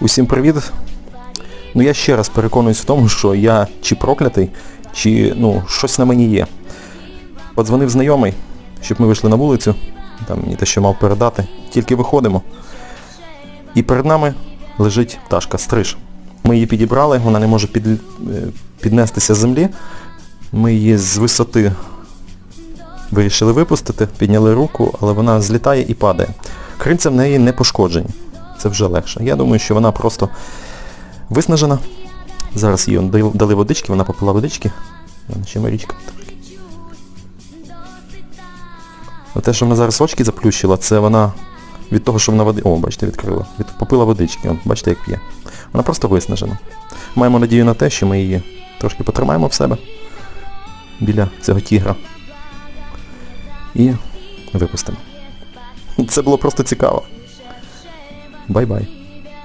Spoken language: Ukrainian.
Усім привіт. Ну я ще раз переконуюсь в тому, що я чи проклятий, чи ну, щось на мені є. Подзвонив знайомий, щоб ми вийшли на вулицю, там мені те, що мав передати. Тільки виходимо. І перед нами лежить пташка, стриж. Ми її підібрали, вона не може під, е, піднестися з землі. Ми її з висоти вирішили випустити, підняли руку, але вона злітає і падає. Крильця в неї не пошкоджені. Це вже легше. Я думаю, що вона просто виснажена. Зараз їй дали- водички, вона попила водички. Ще Марічка трошки. Те, що вона зараз очки заплющила, це вона від того, що вона води... О, бачите, відкрила. Від... Попила водички, он, бачите, як п'є. Вона просто виснажена. Маємо надію на те, що ми її трошки потримаємо в себе біля цього тігра. І випустимо. Це було просто цікаво. Bye bye.